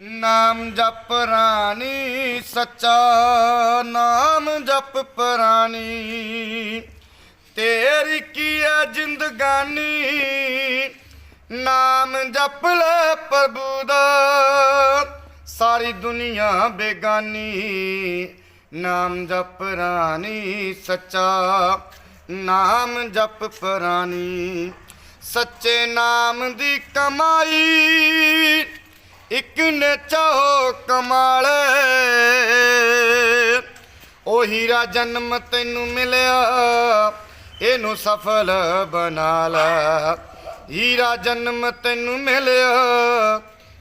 ਨਾਮ ਜਪ ਰਾਣੀ, ਸੱਚਾ ਨਾਮ ਜਪ ਪ੍ਰਾਨੀ ਤੇਰੀ ਕੀ ਹੈ ਜ਼ਿੰਦਗਾਨੀ? ਨਾਮ ਜਪ ਲੈ ਪ੍ਰਭੂ ਦਾ। ਸਾਰੀ ਦੁਨੀਆ ਬੇਗਾਨੀ। ਨਾਮ ਜਪ ਰਾਣੀ, ਸੱਚਾ ਨਾਮ ਜਪ ਪ੍ਰਾਨੀ ਸੱਚੇ ਨਾਮ ਦੀ ਕਮਾਈ ਇੱਕ ਨੇ ਚਾਹੋ ਕਮਾਲ। ਉਹ ਹੀਰਾ ਜਨਮ ਤੈਨੂੰ ਮਿਲਿਆ, ਇਹਨੂੰ ਸਫਲ ਬਣਾ ਲੈ। ਹੀਰਾ ਜਨਮ ਤੈਨੂੰ ਮਿਲਿਆ,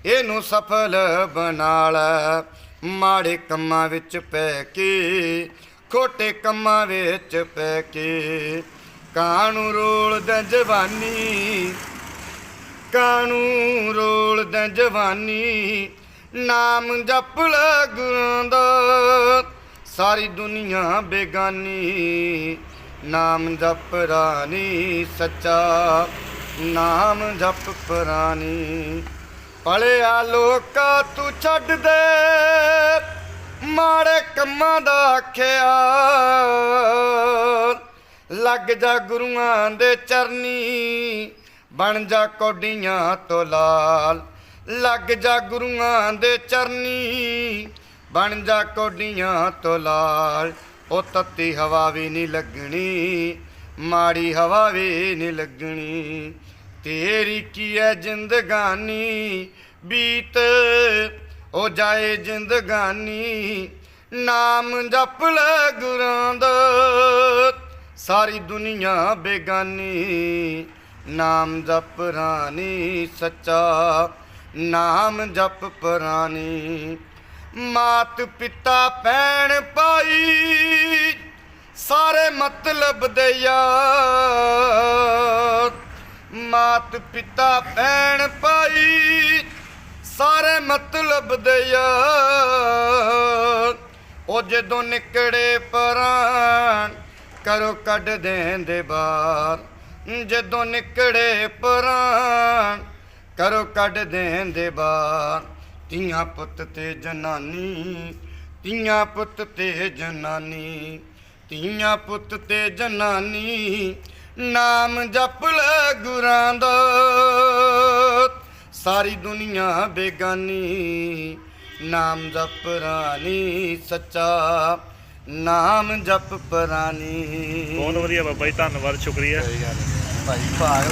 ਇਹਨੂੰ ਸਫਲ ਬਣਾ ਲੈ। ਮਾੜੇ ਕੰਮਾਂ ਵਿੱਚ ਪੈ ਕੇ, ਖੋਟੇ ਕੰਮਾਂ ਵਿੱਚ ਪੈ ਕੇ ਕਾਣੂ ਰੋਲਦਾ ਜਵਾਨੀ? ਕਾਣੂ ਰੋਲਦਾ ਜਵਾਨੀ, ਨਾਮ ਜਪ ਲੈ ਗੁਰਾਂ ਦਾ। ਸਾਰੀ ਦੁਨੀਆ ਬੇਗਾਨੀ, ਨਾਮ ਜਪ ਰਾਣੀ, ਸੱਚਾ ਨਾਮ ਜਪ ਪ੍ਰਾਨੀ। ਪਲਿਆ ਲੋਕਾ ਤੂੰ ਛੱਡ ਦੇ, ਮਾੜੇ ਕੰਮਾਂ ਦਾ ਆਖਿਆ ਲੱਗ ਜਾ ਗੁਰੂਆਂ ਦੇ ਚਰਨੀ ਬਣ ਜਾ ਕੋਡੀਆਂ ਤੋਂ ਲਾਲ। ਲੱਗ ਜਾ ਗੁਰੂਆਂ ਦੇ ਚਰਨੀ, ਬਣ ਜਾ ਕੋਡੀਆਂ ਤੋਂ ਲਾਲ। ਉਹ ਤੱਤੀ ਹਵਾ ਵੀ ਨਹੀਂ ਲੱਗਣੀ, ਮਾੜੀ ਹਵਾ ਵੀ ਨਹੀਂ ਲੱਗਣੀ। ਤੇਰੀ ਕੀ ਹੈ ਜ਼ਿੰਦਗਾਨੀ? ਬੀਤ ਉਹ ਜਾਏ ਜ਼ਿੰਦਗਾਨੀ। ਨਾਮ ਜਪ ਲੈ ਗੁਰਾਂ ਦਾ, ਸਾਰੀ ਦੁਨੀਆ ਬੇਗਾਨੀ। ਨਾਮ ਜਪ ਰਾਣੀ ਸੱਚਾ, ਨਾਮ ਜਪ ਪ੍ਰਾਨੀ। ਮਾਤ ਪਿਤਾ ਭੈਣ ਭਾਈ, ਸਾਰੇ ਮਤਲਬ ਦੇ ਯਾਰ। ਮਾਤ ਪਿਤਾ ਭੈਣ ਭਾਈ, ਸਾਰੇ ਮਤਲਬ ਦੇ ਯਾਰ। ਉਹ ਜਦੋਂ ਨਿਕੜੇ ਪਰਾਂ ਕਰੋ ਕੱਢ ਦੇਂਦੇ ਬਾਹਰ। ਜਦੋਂ ਨਿਕੜੇ ਪ੍ਰਾਣ ਕਰੋ ਕੱਢ ਦੇਣ ਦੇ ਬਾਹਰ ਧੀਆਂ ਪੁੱਤ ਤੇ ਜਨਾਨੀ, ਧੀਆਂ ਪੁੱਤ ਤੇ ਜਨਾਨੀ, ਧੀਆਂ ਪੁੱਤ ਤੇ ਜਨਾਨੀ, ਨਾਮ ਜਪ ਲੈ ਗੁਰਾਂ ਦਾ। ਸਾਰੀ ਦੁਨੀਆ ਬੇਗਾਨੀ, ਨਾਮ ਜਪ ਰਾਣੀ, ਸੱਚਾ ਨਾਮ ਜਪ ਪ੍ਰਾਨੀ। ਬਹੁਤ ਵਧੀਆ ਬਾਬਾ ਜੀ ਧੰਨਵਾਦ ਸ਼ੁਕਰੀਆ। ਭਾਈ ਭਾਗ